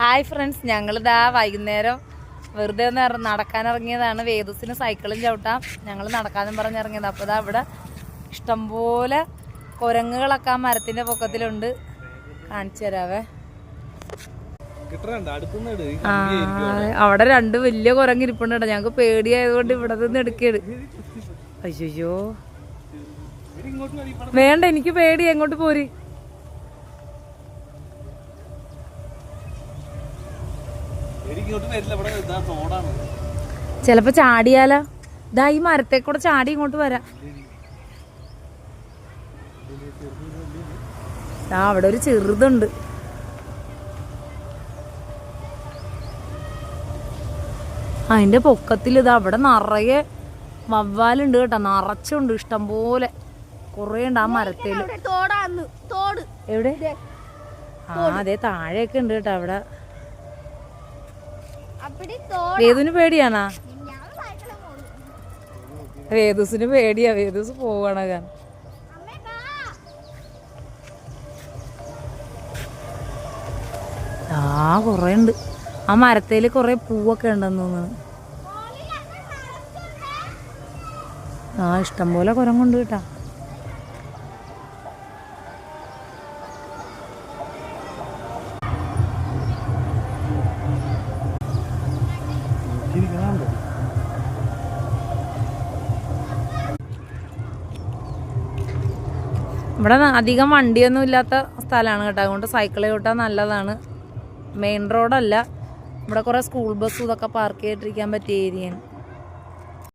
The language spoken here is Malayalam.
ഹായ് ഫ്രണ്ട്സ് ഞങ്ങളിതാ വൈകുന്നേരം വെറുതെ ഒന്ന് നടക്കാനിറങ്ങിയതാണ്. വേദസിന് സൈക്കിളും ചവിട്ടാം. ഞങ്ങൾ നടക്കാനും പറഞ്ഞിറങ്ങിയത്. അപ്പോൾ ഇതാ ഇവിടെ ഇഷ്ടംപോലെ കുരങ്ങുകളൊക്കെ ആ മരത്തിന്റെ പൊക്കത്തിലുണ്ട്. കാണിച്ചു തരാവേ. അവിടെ. രണ്ട് വലിയ കുരങ്ങിരിപ്പുണ്ട് കേട്ടോ. ഞങ്ങൾക്ക് പേടിയായതുകൊണ്ട് ഇവിടെ നിന്ന് എടുക്കരുത് അയ്യോ വേണ്ട എനിക്ക് പേടി. എങ്ങോട്ട് പോര് ഇവർ ഇങ്ങോട്ട് വരില്ല ഇവിടെ ഇതാ തോടാണ് ചിലപ്പോ ചാടിയാലോ. ഇതാ ഈ മരത്തെ കൂടെ ചാടി ഇങ്ങോട്ട് വരാം. ആ അവിടെ ഒരു ചെറുതുണ്ട്. അതിന്റെ പൊക്കത്തിൽ ഇത് അവിടെ നിറയെ വവ്വാലുണ്ട് കേട്ടോ. നിറച്ചുണ്ട് ഇഷ്ടം പോലെ കുറേ ഉണ്ട് ആ മരത്തിൽ അവിടെ തോടാന്ന്. തോട്. എവിടെ? ആ അതെ താഴെയൊക്കെ ഉണ്ട് കേട്ടോ അവിടെ. വേദുവിന് പേടിയാണാ? വേദൂസിന് പേടിയാ വേദൂസ് പോവാണ് കാരണം ആ കൊറേ ഉണ്ട് ആ മരത്തേൽ കൊറേ പൂവൊക്കെ ഉണ്ടെന്ന് തോന്നുന്നു. ആ ഇഷ്ടം പോലെ കൊണ്ട് കേട്ടാ. ഇവിടെ അധികം വണ്ടിയൊന്നും ഇല്ലാത്ത സ്ഥലമാണ് കേട്ടോ. അതുകൊണ്ട് സൈക്കിൾ ചവിട്ടാൻ നല്ലതാണ്. മെയിൻ റോഡല്ല ഇവിടെ കുറേ സ്കൂൾ ബസ്സും ഇതൊക്കെ പാർക്ക് ചെയ്തിട്ടിരിക്കാൻ പറ്റിയ ഏരിയയാണ്